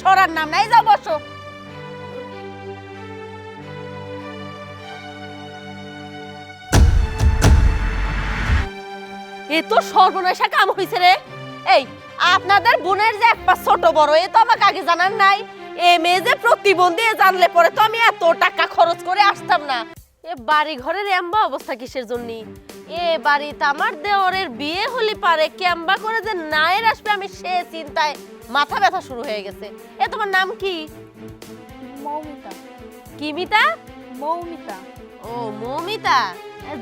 সরার নাম নাই, যাও বসো। এ তো সর্বনাশা কাম হইছে রে। এই, আপনাদের বোনের যে এক পা ছোট বড়, এ তো আমাকে আগে জানার নাই। এ মেয়ে যে প্রতিবন্ধী জানলে পরে তো আমি এত টাকা খরচ করে আসতাম না। এ বাড়ি ঘরের এম্বা অবস্থা কিসের জন্য? এ বাড়িতে আমার দেওরের বিয়ে হলি পারে ক্যাম্বা করে যে নায়ের আসবে আমি সে চিন্তায় মাথা ব্যথা শুরু হয়ে গেছে। এ তোমার নাম কি? মৌমিতা। কি মিতা? মৌমিতা। ও মৌমিতা।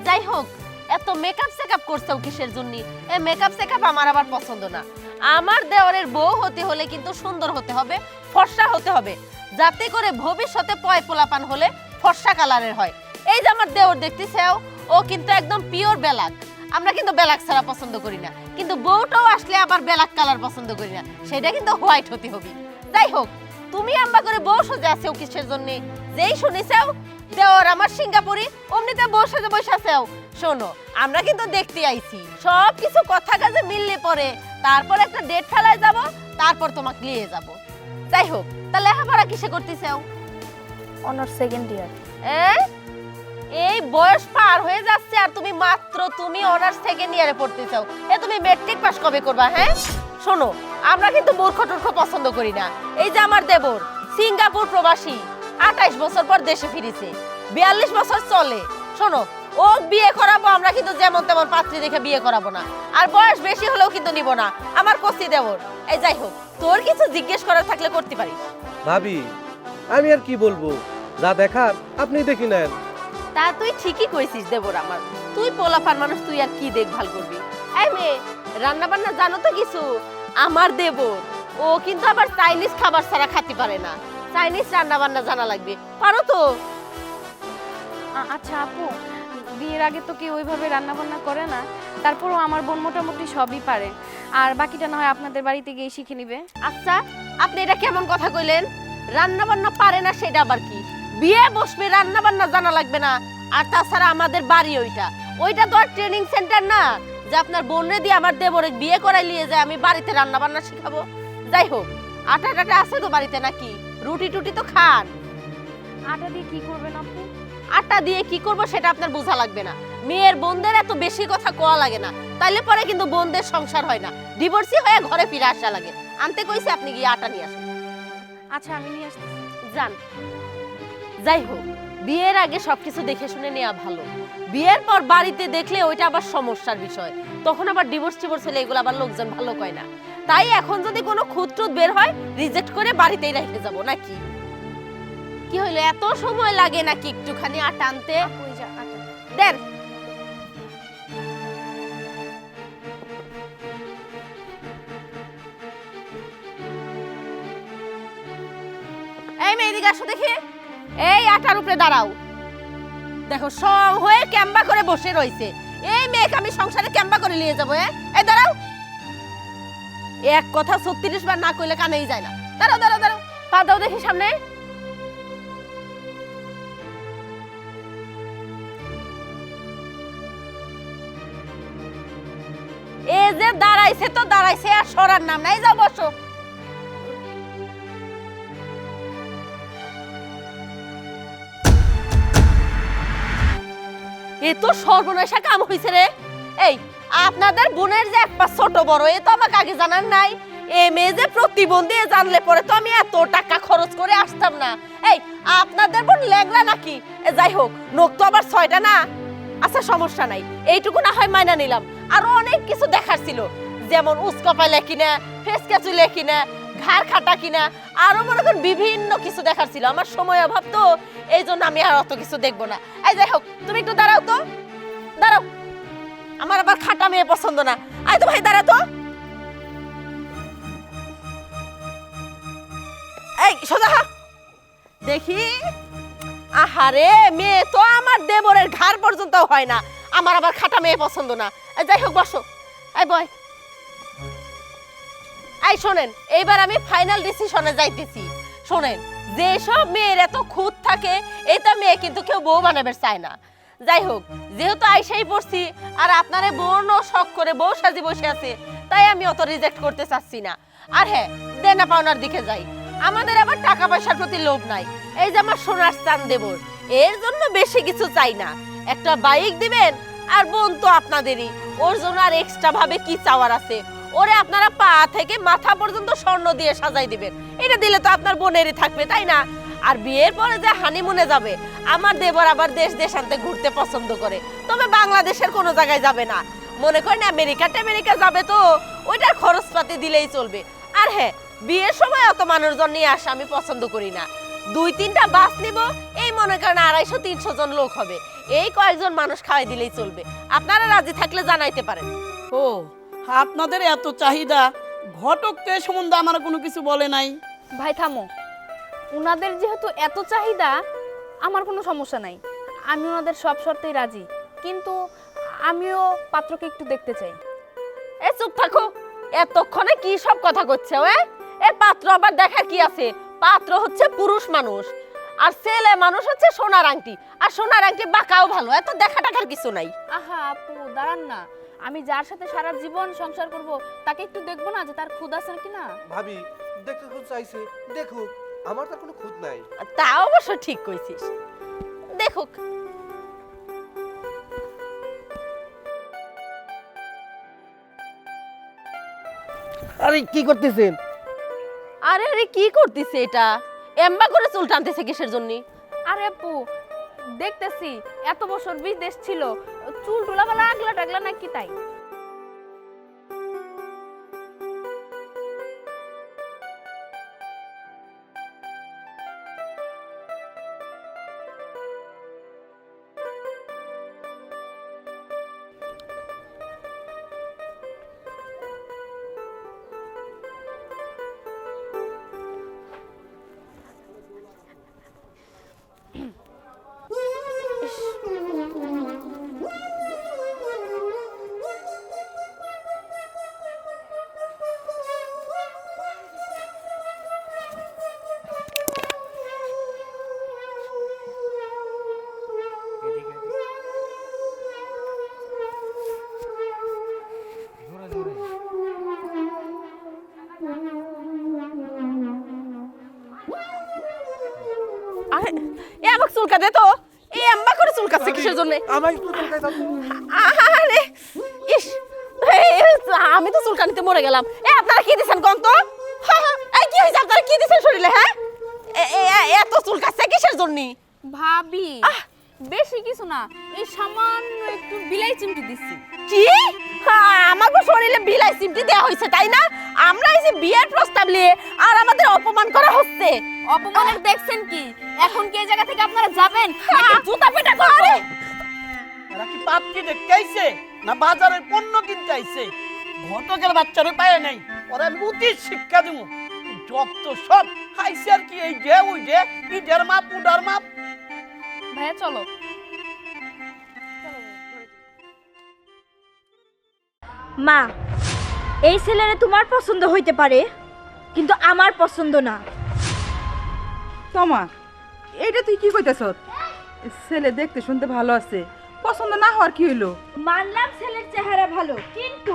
যাই হোক এত মেকআপ সেকআপ করছেও কিসের জন্য? এ মেকআপ সেকআপ আমার আবার পছন্দ না। আমার দেওরের বউ হতে হলে কিন্তু সুন্দর হতে হবে ফর্সা হতে হবে। যাতে করে ভবিষ্যতে পয় পোলাপান হলে ফর্সা কালারের হয়। এই যে আমার দেওর দেখতেছেও ও কিন্তু একদম পিওর বেলাক। আমরা কিন্তু বেলাক ছাড়া পছন্দ করি না। কিন্তু বউটাও আসলে আবার বেলাক কালার পছন্দ করি না। সেটা কিন্তু হোয়াইট হতে হবে। যাই হোক তুমি আম্বা করে বউ সোজা আছেও কিসের জন্য? যেই শুনিছেও দেওর আমার সিঙ্গাপুরি অমনিতে বউ সাজে বসে আছেও। শোনো আমরা কিন্তু দেখতে আইছি। সব কিছু কথা কাজে মিললে পরে তারপর একটা ডেট ফেলায় যাব তারপর তোমাকে নিয়ে যাব। যাই হোক তাহলে লেখাপড়া কিসে করতেছেও? অনার্স সেকেন্ড ইয়ার এ? এই বয়স পার হয়ে যাচ্ছে আর তুমি মাত্র তুমি অনার্স থেকে নিয়ে পড়তে চাও এ তুমি মেট্রিক পাস কবে করবা হ্যাঁ? শোনো, আমরা কিন্তু মূর্খ টূর্খ পছন্দ করি না। এই যে আমার দেবর, সিঙ্গাপুর প্রবাসী, আঠাইশ বছর পর দেশে ফিরেছে, বিয়াল্লিশ বছর চলে। শোনো, ও বিয়ে করাবো, আমরা কিন্তু যেমন তেমন পাত্রী দেখে বিয়ে করাবো না। আর বয়স বেশি হলেও কিন্তু নিব না। আমার কস্তি দেবর। এই যাই হোক, তোর কিছু জিজ্ঞেস করার থাকলে করতে পারিস। ভাবি, আমি আর কি বলব? যা দেখার আপনি দেখি নেন। তা তুই ঠিকই কইছিস দেবর আমার। তুই পোলাপান মানুষ তুই আর কি দেখভাল করবি? এই মেয়ে রান্না বান্না জানো তো কিছু? আমার দেবর ও কিন্তু আবার চাইনিজ খাবার ছাড়া খেতে পারে না। চাইনিজ রান্না বান্না জানা লাগবে। পারো তো? আচ্ছা আপু বিয়ের আগে তো কেউ ওইভাবে রান্না বান্না করে না। তারপরও আমার বোন মোটামুটি সবই পারে। আর বাকিটা না হয় আপনাদের বাড়িতে গিয়ে শিখে নিবে। আচ্ছা আপনি এটা কেমন কথা কইলেন? রান্না বান্না পারে না সেটা আবার কি? বিয়ে বসবে রান্না বান্না জানা লাগবে না। আর তাছাড়া আমাদের বাড়ি ওইটা। ওইটা তো আর ট্রেনিং সেন্টার না। যে আপনার বোনে দিয়ে আমার দেবরে বিয়ে করাই নিয়ে যায় আমি বাড়িতে রান্না বান্না শিখাবো। যাই হোক আটা টাটা আছে তো বাড়িতে নাকি? রুটি টুটি তো খান। আটা দিয়ে কি করবেন আপু আটা দিয়ে কি করব সেটা আপনার বোঝা লাগবে না। মেয়ের বোনদের এত বেশি কথা কোয়া লাগে না। তাইলে পরে কিন্তু বোনদের সংসার হয় না। ডিভোর্সি হয়ে ঘরে ফিরে আসা লাগে। আনতে কইছে আপনি গিয়ে আটা নিয়ে আসেন। আচ্ছা আমি নিয়ে আসতেছি। যান। যাই হোক বিয়ের আগে সবকিছু দেখে শুনে নেওয়া ভালো। বিয়ের পর বাড়িতে দেখলে ওইটা আবার সমস্যার বিষয়। তখন আবার ডিভোর্স টিভোর্স হলে এগুলো আবার লোকজন ভালো কয় না। তাই এখন যদি কোনো খুঁত টুত বের হয় রিজেক্ট করে বাড়িতেই রেখে যাব নাকি? কি হইল এত সময় লাগে নাকি একটুখানি আটা আনতে? এই যে দেন। এই মেয়ে এদিকে আসো দেখি। এই আটার উপরে দাঁড়াও। দেখো, সং হয়ে ক্যাম্বা করে বসে রইছে এই মেয়েকে আমি সংসারে ক্যাম্বা করে নিয়ে যাব হ্যাঁ? এই দাঁড়াও। এক কথা ছত্রিশ বার না কইলে কানেই যায় না। দাঁড়াও দাঁড়াও দাঁড়াও। পা দাও দেখি সামনে। এ যে দাঁড়াইছে তো দাঁড়াইছে, আর সরার নাম নাই। যাও, বসো। এ তো সর্বনাশা কাম হইছে রে। এই, আপনাদের বোনের যে এক পা ছোট বড়, এ তো আমাকে আগে জানার নাই। এ মেয়ে যে প্রতিবন্ধী জানলে পরে তো আমি এত টাকা খরচ করে আসতাম না। এই, আপনাদের বোন ল্যাংলা নাকি? যাই হোক নোক তো আবার ছয়টা না? আচ্ছা সমস্যা নাই। এইটুকু না হয় মাইনা নিলাম। আরও অনেক কিছু দেখার ছিল। যেমন উস্কপাইলে কিনা ফেসকা চুলে কিনা ঘাড় খাটা কিনা? আরও মনে করেন বিভিন্ন কিছু দেখার ছিল। আমার সময় অভাব তো এই জন্য আমি আর অত কিছু দেখব না। এই যাই হোক, তুমি একটু দাঁড়াও তো। দাঁড়াও। আমার আবার খাটা মেয়ে পছন্দ না। আয় তো ভাই, দাঁড়াও তো। এই, সোজা। দেখি। আহারে, মেয়ে তো আমার দেবরের ঘাড় পর্যন্ত হয় না। আমার আবার খাটা মেয়ে পছন্দ না। যাই হোক, বসো। এই বয় এই শোনেন, এইবার আমি ফাইনাল ডিসিশনে যাইতেছি। শোনেন যে সব মেয়ের এত খুঁত থাকে এটা মেয়ে কিন্তু কেউ বউ বানাবে চায় না। যাই হোক, যেহেতু আইসাই পড়ছি, আর আপনারে বোনও শখ করে বউ সাজি বসে আছে, তাই আমি অত রিজেক্ট করতে চাচ্ছি না। আর হ্যাঁ দেনা পাওনার দিকে যাই। আমাদের আবার টাকা পয়সার প্রতি লোভ নাই। এই যে আমার সোনার স্থান দেবর, এর জন্য বেশি কিছু চাই না। একটা বাইক দিবেন, আর বোন তো আপনাদেরই। ওর জন্য আর এক্সট্রা ভাবে কি চাওয়ার আছে? ওরে আপনারা পা থেকে মাথা পর্যন্ত স্বর্ণ দিয়ে সাজাই দিবেন। এটা দিলে তো আপনার বোনেরই থাকবে, তাই না? আর বিয়ের পরে যে হানিমুনে যাবে, আমার দেবর আবার দেশ দেশান্তে ঘুরতে পছন্দ করে। তবে বাংলাদেশের কোনো জায়গায় যাবে না। মনে করেন আমেরিকা আমেরিকা যাবে তো, ওইটার খরচপাতি দিলেই চলবে। আর হ্যাঁ বিয়ের সময় অত মানুষজন নিয়ে আসা আমি পছন্দ করি না। দুই তিনটা বাস নিব, এই মনে করেন আড়াইশো, তিনশো জন লোক হবে। এই কয়েকজন মানুষ খাওয়াই দিলেই চলবে। আপনারা রাজি থাকলে জানাইতে পারেন। ও আপনাদের এত চাহিদা ঘটক তো এ সম্বন্ধে আমার কোনো কিছু বলে নাই। ভাই থামো। ওনাদের যেহেতু এত চাহিদা আমার কোনো সমস্যা নাই। আমি ওনাদের সব শর্তেই রাজি। কিন্তু আমিও পাত্রকে একটু দেখতে চাই। এ চুপ থাকো। এতক্ষণে কি সব কথা করছে ওয়ে এ পাত্র আবার দেখার কি আছে? পাত্র হচ্ছে পুরুষ মানুষ আর ছেলে মানুষ হচ্ছে সোনার আংটি। আর সোনার আংটি বাঁকাও ভালো এত দেখা টাকার কিছু নাই। আহা আপু দাঁড়ান না। আমি যার সাথে সারা জীবন সংসার করব তাকে একটু দেখব না যে তার খুদ আছে কি না ভাবি দেখতে খুব চাইছে। দেখুক আমার তার কোনো খুঁত নাই। তা অবশ্য ঠিক কইছিস। দেখুক। আরে কি করতেছেন? আরে আরে কি করতেছে এটা? এম্বা করে চুল টানতেছে কিসের জন্য? আরে আপু দেখতেছি এত বছর বিদেশ ছিল চুল টুলা বেলা আগলা টাগলা নাকি চুলকা দে তো। এ এম্বা করে চুলকাচ্ছে কিসের জন্য। আরে ইস আমি তো চুলকানিতে মরে গেলাম। এ আপনারা কি দিছেন কোন তো? এই কি হয়েছে আপনারা কি দিছেন শরীরে হ্যাঁ? এ- এ- এ- এত চুলকাচ্ছে কিসের জন্য? ভাবি বেশি কিছু না এই সামান্য একটু বিলাই চিমটি দিচ্ছি কি? হ্যাঁ, আমাকে শরীরে বিলাই সিমটি দেওয়া হয়েছে তাই না? আমরা এই যে বিয়ের প্রস্তাব নিয়ে আর আমাদের অপমান করা হচ্ছে। অপমানের দেখছেন কি? এখন কি এই জায়গা থেকে আপনারা যাবেন? নাকি জুতা পেটা করব? এরা কি পাত্রী দেখতে আইছে? না বাজারের পণ্য কিনতে আইছে? ঘটকের বাচ্চারে পায় নাই। ওরা আমি উচিত শিক্ষা দিব। যত সব খাইছে আর কি এই ডে ওই ডে ইডের মাপ উডার মাপ। ভাইয়া চলো। মা এই ছেলেরে তোমার পছন্দ হইতে পারে কিন্তু আমার পছন্দ না। তোমা এইটা তুই কি কইতেছ ছেলে দেখতে শুনতে ভালো আছে পছন্দ না হওয়ার কি হইল? মানলাম ছেলের চেহারা ভালো কিন্তু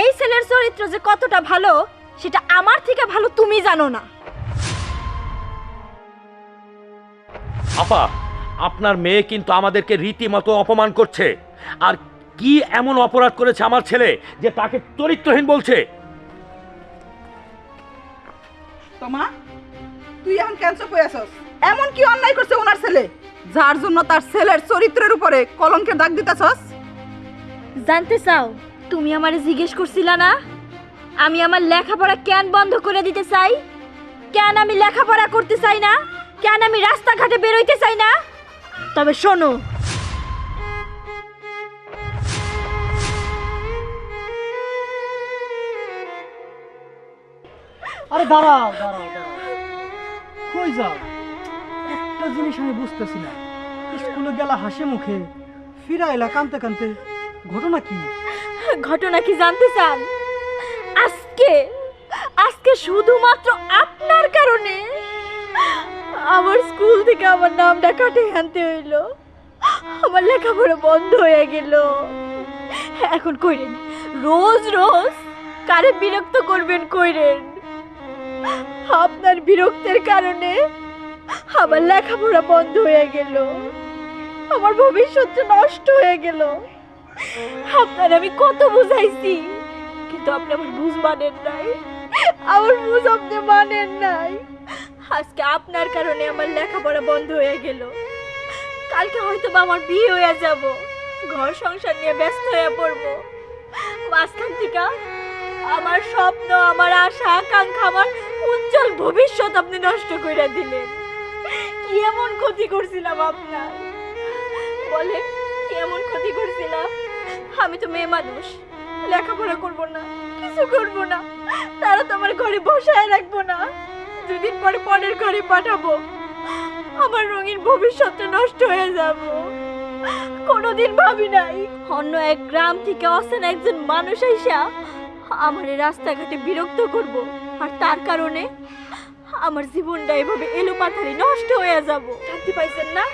এই ছেলের চরিত্র যে কতটা ভালো সেটা আমার থেকে ভালো তুমি জানো না। আপা আপনার মেয়ে কিন্তু আমাদেরকে রীতিমতো অপমান করছে। আর কি এমন অপরাধ করেছে আমার ছেলে যে তাকে চরিত্রহীন বলছে? তোমা তুই এখন ক্যান্সার হয়ে আসস এমন কি অন্যায় করছে ওনার ছেলে? যার জন্য তার ছেলের চরিত্রের উপরে কলঙ্কের দাগ দিতেছস? জানতে চাও, তুমি আমারে জিজ্ঞেস করছিলা না? আমি আমার লেখাপড়া কেন বন্ধ করে দিতে চাই? কেন আমি লেখাপড়া করতে চাই না? কেন আমি রাস্তাঘাটে বেরোইতে চাই না? তবে শোনো। আরে দাঁড়াও দাঁড়াও। কই যাও? একটা জিনিস আমি বুঝতেছি না। স্কুলে গেলা হাসি মুখে ফিরা এলা কানতে কানতে ঘটনা কি? ঘটনা কি জানতে চান? আজকে আজকে শুধুমাত্র আপনার কারণে আমার স্কুল থেকে আমার নামটা কাটে আনতে হইল। আমার লেখাপড়া বন্ধ হয়ে গেল। এখন কইরেন, রোজ রোজ কারে বিরক্ত করবেন কইরেন? আপনার বিরক্তের কারণে আমার লেখাপড়া বন্ধ হয়ে গেল। আমার ভবিষ্যৎটা নষ্ট হয়ে গেল। আপনার আমি কত বুঝাইছি, কিন্তু আপনি আমার বুঝ মানেন নাই। আমার বুঝ আপনি মানেন নাই। আজকে আপনার কারণে আমার লেখাপড়া বন্ধ হয়ে গেল। কালকে হয়তো বা আমার বিয়ে হয়ে যাব। ঘর সংসার নিয়ে ব্যস্ত হয়ে পড়ব। মাঝখান থেকে আমার স্বপ্ন, আমার আশা, আকাঙ্ক্ষা, আমার উজ্জ্বল ভবিষ্যৎ আপনি নষ্ট করে দিলেন। কি এমন ক্ষতি করছিলাম আপনার? বলে কি এমন ক্ষতি করছিলাম? আমি তো মেয়ে মানুষ, লেখাপড়া করব না, কিছু করব না, তারা তো আমার ঘরে বসায় রাখব না। দুদিন পরে পরের ঘরে পাঠাবো, আমার রঙিন ভবিষ্যৎটা নষ্ট হয়ে যাব। কোনোদিন ভাবি নাই, অন্য এক গ্রাম থেকে অসেন একজন মানুষ আইসা আমার এই রাস্তাঘাটে বিরক্ত করব। আর তার কারণে আমার জীবনটা এভাবে এলো পাথারি নষ্ট হয়ে যাব। শান্তি পাইছেন না?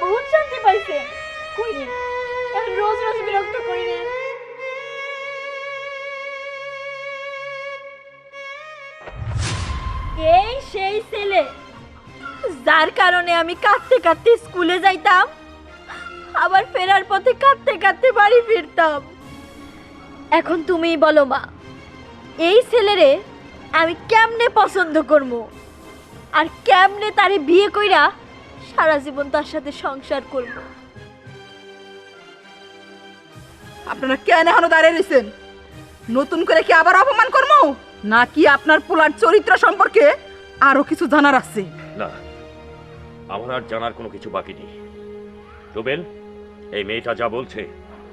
বহুত শান্তি পাইছেন। কই রোজ রোজ বিরক্ত করি না। এই সেই ছেলে যার কারণে আমি কাঁদতে কাঁদতে স্কুলে যাইতাম আবার ফেরার পথে কাঁদতে কাঁদতে বাড়ি ফিরতাম। এখন তুমিই বলো মা এই ছেলেরে আমি কেমনে পছন্দ করব? আর কেমনে তারে বিয়ে কইরা সারা জীবন তার সাথে সংসার করব? আপনারা কেন এখনও দাঁড়িয়ে রয়েছেন নতুন করে কি আবার অপমান করব? নাকি আপনার পোলার চরিত্র সম্পর্কে আরও কিছু জানার আছে? না আমার আর জানার কোনো কিছু বাকি নেই। রুবেল এই মেয়েটা যা বলছে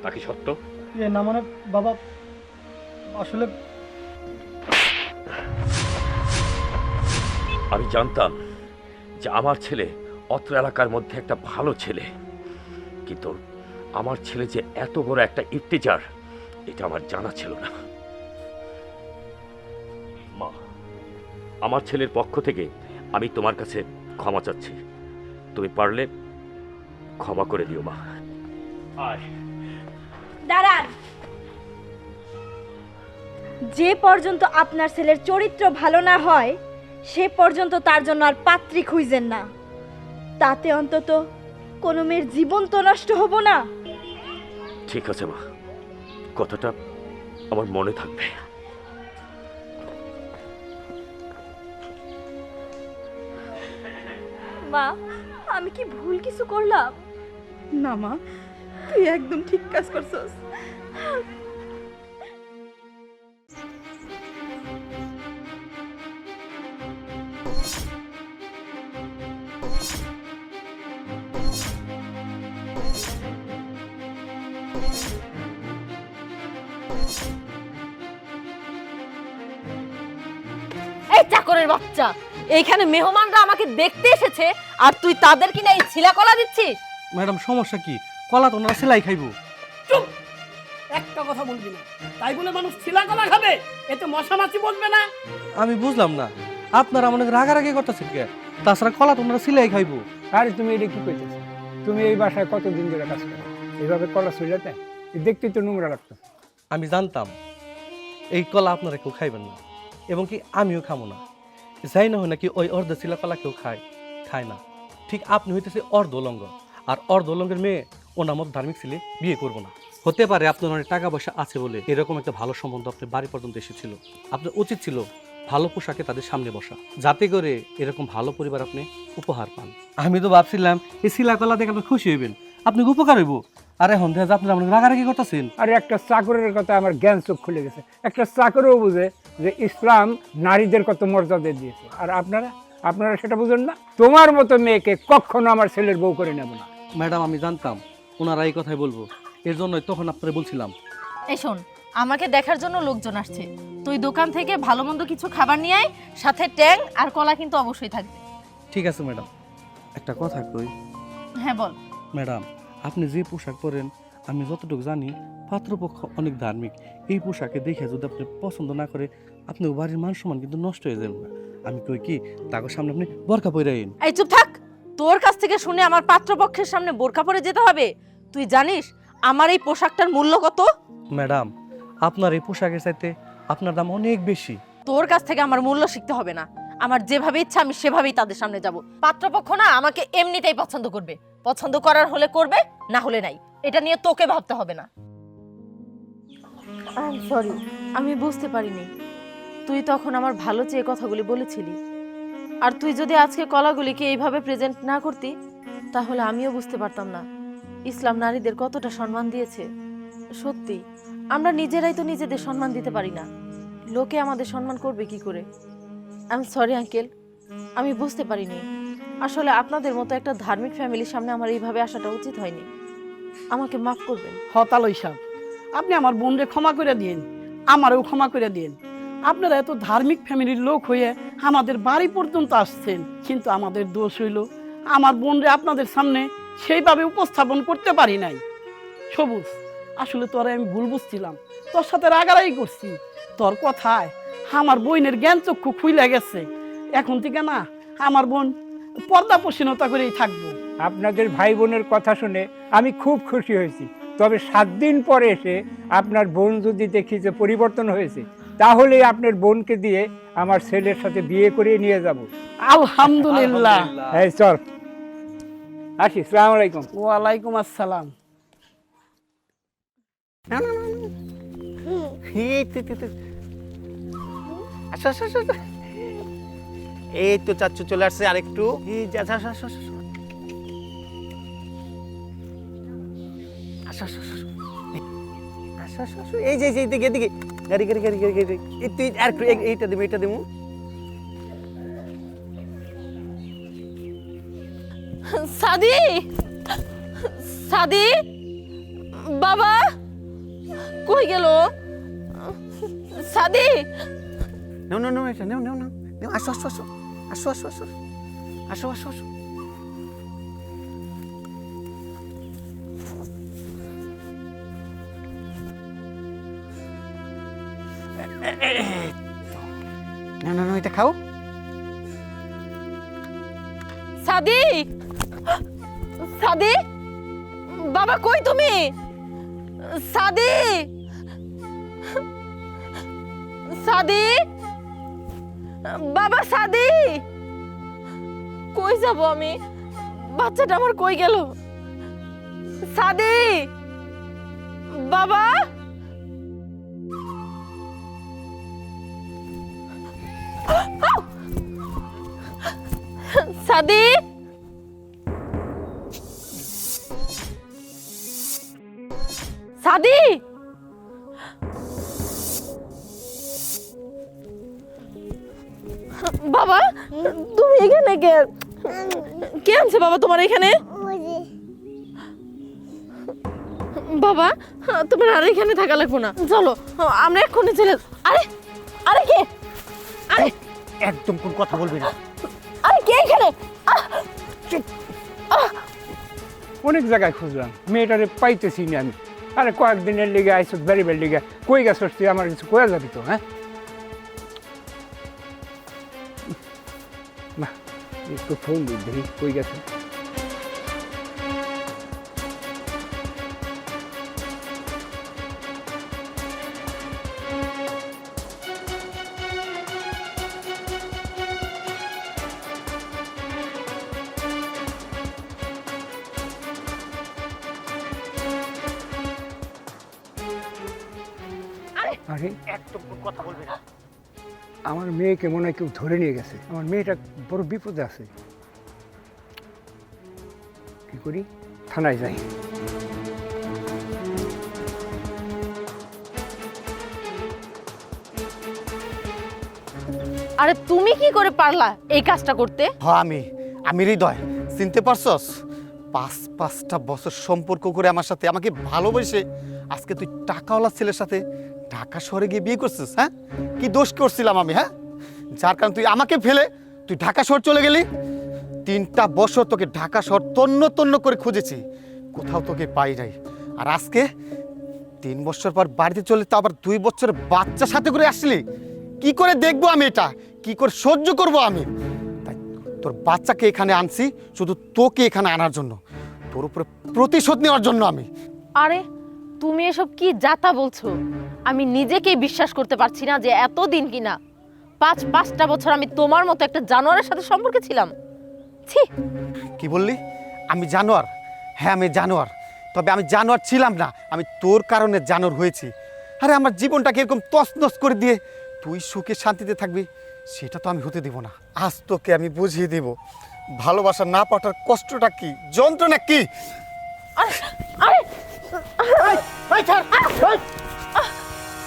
তা কি সত্য? এ না মানে বাবা আসলে আমি জানতাম যে আমার ছেলে অত্র এলাকার মধ্যে একটা ভালো ছেলে। কিন্তু আমার ছেলে যে এত বড় একটা ইফতিজার এটা আমার জানা ছিল না। মা আমার ছেলের পক্ষ থেকে আমি তোমার কাছে ক্ষমা চাচ্ছি। তুমি পারলে ক্ষমা করে দিও মা। আয়। দাঁড়ান। যে পর্যন্ত আপনার ছেলের চরিত্র ভালো না হয় সে পর্যন্ত তার জন্য আর পাত্রী খুঁজেন না। তাতে অন্তত কোনো মেয়ের জীবন তো নষ্ট হব না। ঠিক আছে মা। কথাটা আমার মনে থাকবে। মা আমি কি ভুল কিছু করলাম? না মা তুই একদম ঠিক কাজ করছস। এই চাকরের বাচ্চা এইখানে মেহমানরা আমাকে দেখতে এসেছে আর তুই তাদের কিনা এই ছিলা কলা দিচ্ছিস? ম্যাডাম সমস্যা কি? কলা তো ওনারা সেলাই খাইবো। চুপ! একটা কথা বলবি না। তাই বলে মানুষ ছিলা কলা খাবে এতে মশা মাছি বলবে না। আমি বুঝলাম না। আপনারা অনেক রাগারাগি করতেছেন কে? তাছাড়া কলা তো ওনারা সেলাই খাইবো। আরে তুমি এটা কি করতেছো তুমি এই বাসায় কতদিন ধরে কাজ করো? এইভাবে কলা চুলাতে দেখতে তো নোংরা লাগতো আমি জানতাম এই কলা আপনারা কেউ খাইবেন না এবং কি আমিও খাব না। যাই না হয় নাকি ওই অর্ধ শিলা কলা কেউ খায় খায় না। ঠিক আপনি হইতেছে অর্ধ অলঙ্গ আর অর্ধ অলঙ্গের মেয়ে ওনার মতো ধার্মিক ছেলে বিয়ে করব না। হতে পারে আপনার অনেক টাকা পয়সা আছে বলে এরকম একটা ভালো সম্বন্ধ আপনার বাড়ি পর্যন্ত এসেছিল। আপনার উচিত ছিল ভালো পোশাকে তাদের সামনে বসা যাতে করে এরকম ভালো পরিবার আপনি উপহার পান। আমি তো ভাবছিলাম এই শিলা কলা দেখে আপনি খুশি হইবেন। আপনি উপকার হইব? আর এখন দেখা যায় আপনারা অনেক রাগারাগি করতেছেন। আর একটা চাকরের কথা আমার জ্ঞান চোখ খুলে গেছে। একটা চাকরও বুঝে যে ইসলাম নারীদের কত মর্যাদা দিয়েছে। আর আপনারা আপনারা সেটা বুঝেন না? তোমার মতো মেয়েকে কখনো আমার ছেলের বউ করে নেব না। ম্যাডাম আমি জানতাম ওনারা এই কথাই বলব। এর জন্যই তখন আপনারা বলছিলাম। এই শোন আমাকে দেখার জন্য লোকজন আসছে। তুই দোকান থেকে ভালো মন্দ কিছু খাবার নিয়ে আয় সাথে ট্যাং আর কলা কিন্তু অবশ্যই থাকবে। ঠিক আছে ম্যাডাম। একটা কথা কই? হ্যাঁ বল। ম্যাডাম আপনি যে পোশাক পরেন আমি যতটুকু জানি পাত্রপক্ষ অনেক ধার্মিক। এই পোশাকে দেখে যদি আপনি পছন্দ না করে আপনি বাড়ির মান সম্মান কিন্তু নষ্ট হয়ে যাবে আমি কই কি তাকে সামনে আপনি বরকা পরে এই চুপ থাক! তোর কাছ থেকে শুনে আমার পাত্রপক্ষের সামনে বোরকা পরে যেতে হবে? তুই জানিস আমার এই পোশাকটার মূল্য কত? ম্যাডাম আপনার এই পোশাকের চাইতে আপনার দাম অনেক বেশি। তোর কাছ থেকে আমার মূল্য শিখতে হবে না। আমার যেভাবে ইচ্ছা আমি সেভাবেই তাদের সামনে যাব। পাত্রপক্ষ না আমাকে এমনিতেই পছন্দ করবে। পছন্দ করার হলে করবে না হলে নাই। এটা নিয়ে তোকে ভাবতে হবে না। আই সরি আমি বুঝতে পারিনি। তুই তখন আমার ভালো চেয়ে কথাগুলি বলেছিলি। আর তুই যদি আজকে কলাগুলিকে এইভাবে প্রেজেন্ট না করতি, তাহলে আমিও বুঝতে পারতাম না। ইসলাম নারীদের কতটা সম্মান দিয়েছে। সত্যি, আমরা নিজেরাই তো নিজেদের সম্মান দিতে পারি না। লোকে আমাদের সম্মান করবে কি করে? আই এম সরি আঙ্কেল আমি বুঝতে পারিনি। আসলে আপনাদের মতো একটা ধার্মিক ফ্যামিলির সামনে আমার এইভাবে আসাটা উচিত হয়নি। আমাকে মাফ করবেন। হতালই সাহেব আপনি আমার বোনরে ক্ষমা করে দিন আমারও ক্ষমা করে দিন আপনারা এত ধার্মিক ফ্যামিলির লোক হয়ে আমাদের বাড়ি পর্যন্ত আসছেন। কিন্তু আমাদের দোষ হইল, আমার বোনরে আপনাদের সামনে সেইভাবে উপস্থাপন করতে পারি নাই। সবুজ, আসলে তোরে আমি ভুল বুঝছিলাম। তোর সাথে রাগারাগি করছি। তোর কথায় আমার বোনের জ্ঞান চক্ষু খুইলে গেছে। এখন থেকে না, আমার বোন পর্দাপসীনতা করেই থাকব। আপনাদের ভাই বোনের কথা শুনে আমি খুব খুশি হয়েছি। তবে সাত দিন পরে এসে আপনার বোন যদি দেখি যে পরিবর্তন হয়েছে তাহলে আপনার বোনকে দিয়ে আমার ছেলের সাথে বিয়ে করিয়ে নিয়ে যাব। আলহামদুলিল্লাহ। হ্যাঁ চল। আসি সালাম আলাইকুম। ওয়ালাইকুম আসসালাম। এই তো চাচ্ছু চলে আসছে আরেকটু। এই যে এদিকে দিকে গাড়ি গাড়ি গাড়ি গাড়ি গাড়ি। এই তুই আর এইটা দেবো এইটা দেবো। সাদি? সাদি? বাবা? কই গেল? সাদি? নাও নাও নাও এটা নাও নাও নাও। নাও, আসো আসো আসো। আসো আসো আসো। আসো আসো আসো। বাবা কই তুমি? সাদি? সাদি? বাবা সাদি? কই যাব আমি? বাচ্চাটা আমার কই গেল? সাদি? বাবা? সাদি? সাদি বাবা তুমি এখানে কে? কে আনছে বাবা তোমার এখানে? বাবা তোমার আর এখানে থাকা লাগবো না। চলো আমরা এক্ষুনি চলে আরে আরে কে? আরে একদম কোন কথা বলবি না। আরে কে এখানে? অনেক জায়গায় খুঁজলাম। মেয়েটারে পাইতেছি না আমি। আরে কয়েকদিনের লিগে আইসো বেরিবের লিগে। কই গেছ তুই? আমার কিছু কয়ে যাবি তো হ্যাঁ? না, একটু ফোন দিই কই গেছে। মেয়েকে মনে হয় কেউ ধরে নিয়ে গেছে। আমার মেয়েটা বড় বিপদে আছে। কি করি? থানায় যাই। আরে তুমি কি করে পারলা এই কাজটা করতে? হ আমি আমি হৃদয়। চিনতে পারছস? পাঁচ পাঁচটা বছর সম্পর্ক করে আমার সাথে আমাকে ভালোবেসে আজকে তুই টাকাওয়ালা ছেলের সাথে ঢাকা শহরে গিয়ে বিয়ে করছিস হ্যাঁ? কি দোষ করছিলাম আমি হ্যাঁ? যার কারণে তুই আমাকে ফেলে, তুই ঢাকা শহর চলে গেলি? তিনটা বছর তোকে ঢাকা শহর তন্ন তন্ন করে খুঁজেছি, কোথাও তোকে পাই নাই। আর আজকে তিন বছর পর বাড়িতে চলে তো আবার দুই বছরের বাচ্চা সাথে করে আসলি? কি করে দেখব আমি এটা? কি করে সহ্য করব আমি? তাই তোর বাচ্চাকে এখানে আনছি, শুধু তোকে এখানে আনার জন্য। তোর উপরে প্রতিশোধ নেওয়ার জন্য আমি। আরে, তুমি এসব কি যাতা বলছো? আমি নিজেকেই বিশ্বাস করতে পারছি না যে এতদিন কিনা পাঁচ পাঁচটা বছর আমি তোমার মতো একটা জানোয়ারের সাথে সম্পর্কে ছিলাম। ছি। কি বললি? আমি জানোয়ার? হ্যাঁ আমি জানোয়ার। তবে আমি জানোয়ার ছিলাম না আমি তোর কারণে জানোয়ার হয়েছি। আরে আমার জীবনটাকে এরকম তছনছ করে দিয়ে তুই সুখে শান্তিতে থাকবি সেটা তো আমি হতে দেব না। আজ তোকে আমি বুঝিয়ে দেব ভালোবাসা না পাওয়ার কষ্টটা কি যন্ত্রণা কি? আরে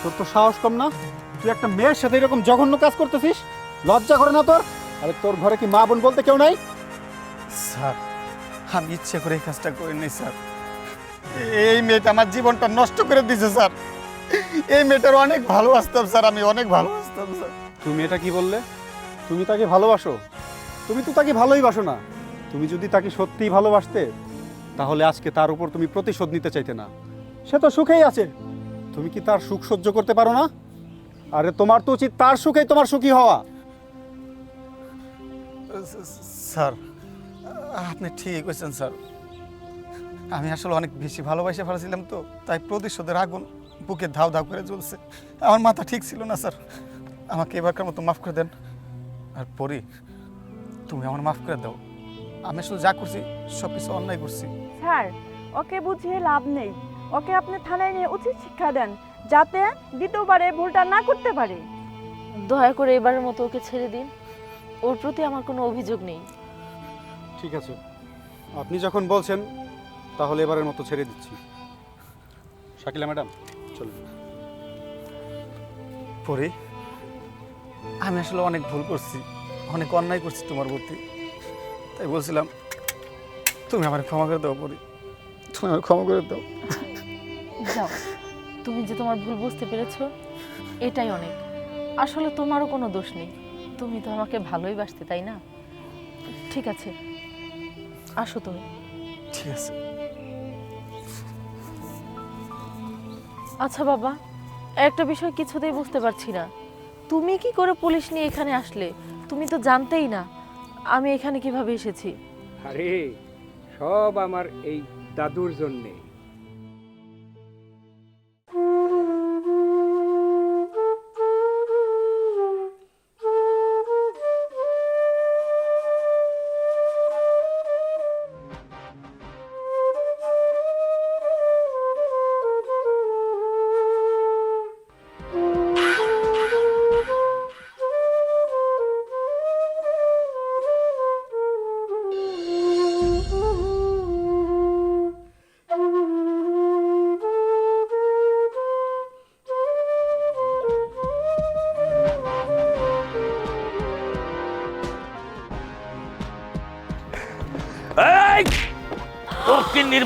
তোর তো সাহস কম না? তুই একটা মেয়ের সাথে এরকম জঘন্য কাজ করতেছিস? লজ্জা করে না তোর? আরে তোর ঘরে কি মা বোন বলতে কেউ নাই? স্যার আমি ইচ্ছে করে এই কাজটা করিনি স্যার। এই মেয়েটা আমার জীবনটা নষ্ট করে দিয়েছে স্যার। এই মেয়েটার অনেক ভালোবাসতাম স্যার আমি অনেক ভালোবাসতাম স্যার। তুমি এটা কি বললে? তুমি তাকে ভালোবাসো? তুমি তো তাকে ভালোই বাসো না। তুমি যদি তাকে সত্যিই ভালোবাসতে তাহলে আজকে তার উপর তুমি প্রতিশোধ নিতে চাইতে না। সে তো সুখেই আছে। তুমি কি তার সুখ সহ্য করতে পারো না? আরে তোমার তো উচিত তার সুখেই তোমার সুখী হওয়া। স্যার আপনি ঠিক কইছেন স্যার। আমি আসলে অনেক বেশি ভালোবাসে ফেলেছিলাম তো তাই প্রতিশোধের আগুন বুকে ধাও ধাও করে জ্বলছে। আমার মাথা ঠিক ছিল না স্যার। আমাকে এবারকার মতো মাফ করে দেন। আর পরি তুমি আমার মাফ করে দাও। আমি আসলে যা করছি সব কিছু অন্যায় করছি। স্যার ওকে বুঝিয়ে লাভ নেই। ওকে আপনি থানায় নিয়ে উচিত শিক্ষা দেন। যাতে দ্বিতীয়বারে ভুলটা না করতে পারে। দয়া করে এবারের মতো ওকে ছেড়ে দিন। ওর প্রতি আমার কোনো অভিযোগ নেই। ঠিক আছে। আপনি যখন বলছেন তাহলে এবারের মতো ছেড়ে দিচ্ছি। শাকিলা ম্যাডাম চলুন। পরি আমি আসলে অনেক ভুল করছি অনেক অন্যায় করছি তোমার প্রতি। তাই বলছিলাম তুমি আমার ক্ষমা করে দাও পরি। তুমি আমার ক্ষমা করে দাও। যাও। তুমি যে তোমার ভুল বুঝতে পেরেছ এটাই অনেক। আসলে তোমারও কোনো দোষ নেই। তুমি তো আমাকে ভালোই বাসতে তাই না? ঠিক আছে। আসো তুমি। ঠিক আছে। আচ্ছা বাবা একটা বিষয় কিছুতেই বুঝতে পারছি না। তুমি কি করে পুলিশ নিয়ে এখানে আসলে? তুমি তো জানতেই না। আমি এখানে কীভাবে এসেছি? আরে সব আমার এই দাদুর জন্যে।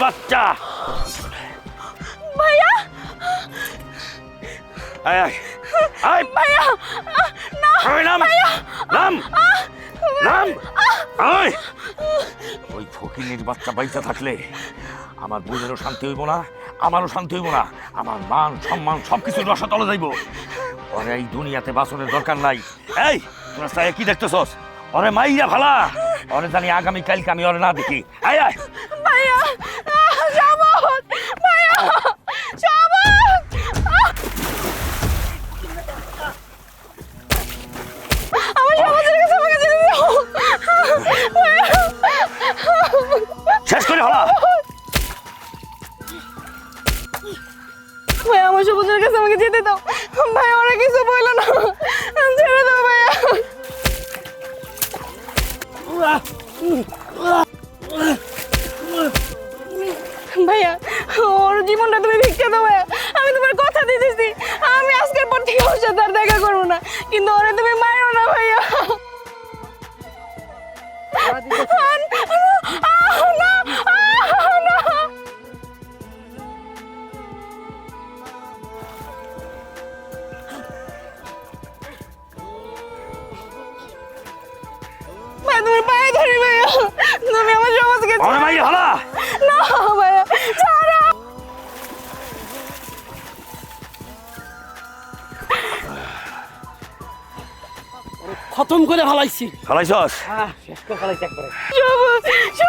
বাচ্চা। ভাইয়া। আয় আয় আয় ভাইয়া। আয় নাম। নাম। নাম। আয় ওই ফকিনীর বাচ্চা বাইচা থাকলে আমার বোনেরও শান্তি হইব না আমারও শান্তি হইব না। আমার মান সম্মান সব কিছু রসাতলে যাইব। ওরে এই দুনিয়াতে বাসনের দরকার নাই। এই তোরা সাহেব কি দেখতেছস? ওরে মাইরা ভালা ওরে জানি আগামী কালকে আমি ওরে না দেখি। আয় আয় করে ফেলাইছি ফেলাইছস সবুজ সবুজ সবুজ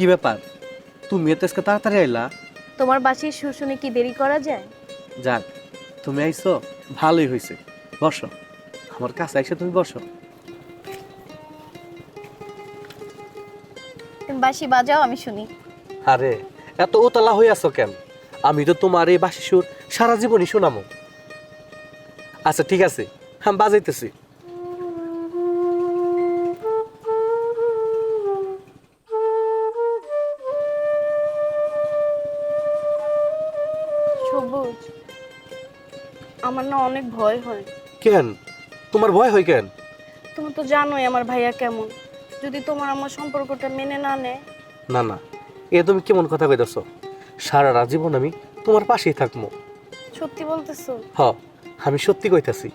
কি ব্যাপার? তুমি এত আজকে তাড়াতাড়ি আইলা? তোমার বাসির সুর শুনে কি দেরি করা যায়? যাক তুমি আইছো ভালোই হয়েছে বসো আমার কাছে আইসে তুমি বসো। তুমি বাসি বাজাও আমি শুনি। আরে এত উতলা হয়ে আছো কেন? আমি তো তোমার এই বাসি সুর সারা জীবনই শোনামো। আচ্ছা ঠিক আছে আমি বাজাইতেছি। আমার না অনেক ভয় হয়। কেন? তোমার ভয় হয় কেন? তুমি তো জানোই আমার ভাইয়া কেমন। যদি তোমার আমার সম্পর্কটা মেনে না নেয়। না না। এ তুমি কেমন কথা কইতাছ? সারা জীবন আমি তোমার পাশেই থাকব সত্যি বলতেছো? হ আমি সত্যি কইতাছি।